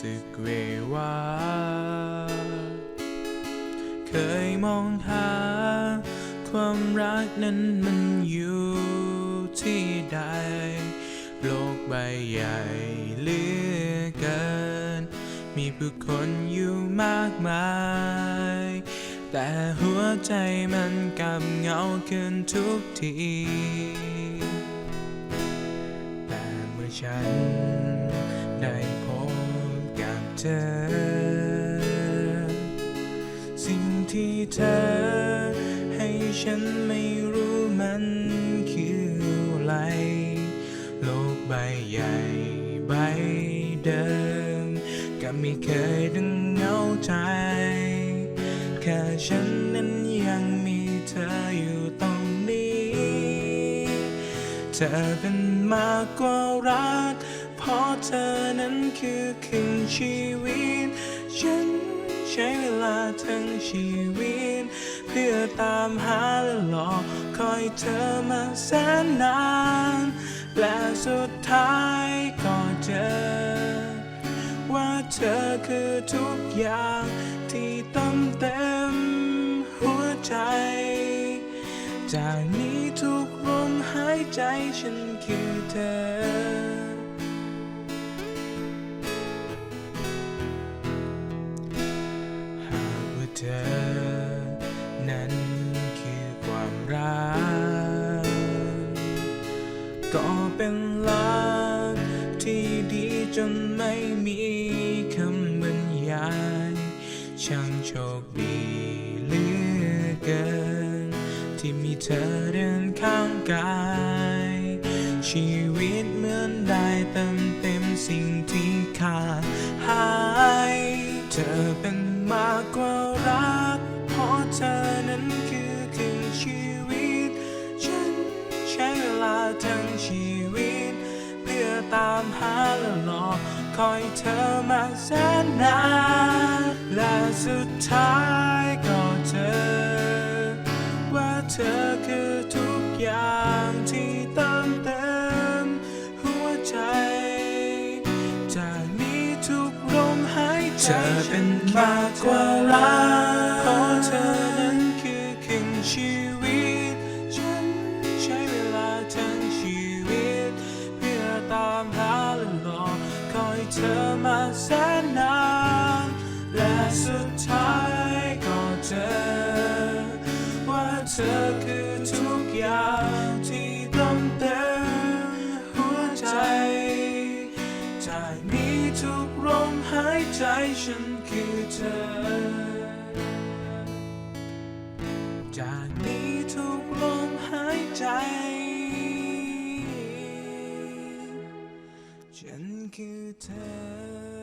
สึกเววา เคยมองหา ความรักนั้นมันอยู่ที่ใด โลกใบใหญ่เหลือเกิน มีผู้คนอยู่มากมาย แต่หัวใจมันกลับเหงาขึ้นทุกที แต่เมื่อฉันได้ ธอ สิ่งที่เธอ ให้ฉันไม่รู้มันคืออะไร โลกใบใหญ่ใบเดิม ก็ไม่เคยดึงเหงาใจ แค่ฉันนั้นยังมีเธออยู่ตรงนี้ เธอเป็นมากกว่ารัก เพราะเธอนั้นคือครึ่งชีวิต ฉันใช้เวลาทั้งชีวิต เพื่อตามหาและรอกคอยเธอมาแสนนาน และสุดท้ายก็เจอ ว่าเธอคือทุกอย่างที่เติมเต็มหัวใจ จากนี้ทุกลมหายใจฉันคือเธอ เธอ นั้นคือความรัก ก็เป็นรักที่ดีจนไม่มีคำบรรยาย ช่างโชคดีเหลือเกิน ที่มีเธอเดินข้างกายชี ทั้งชีวิต เพื่อตามหาและรอคอยเธอมาแสนนานและสุดท้ายก็เจอ ว่าเธอคือทุกอย่างที่เติมเต็มหัวใจจากนี้ทุกลมหายใจเธอเป็นมากกว่ารัก เธอมาแสนนานและสุดท้ายก็เจอ ว่าเธอคือทุกอย่างที่ต้องเต็มหัวใจจากนี้ทุกลมหายใจฉันคือเธอ จากนี้ทุกลมหายใจ ฉัน คือเธอ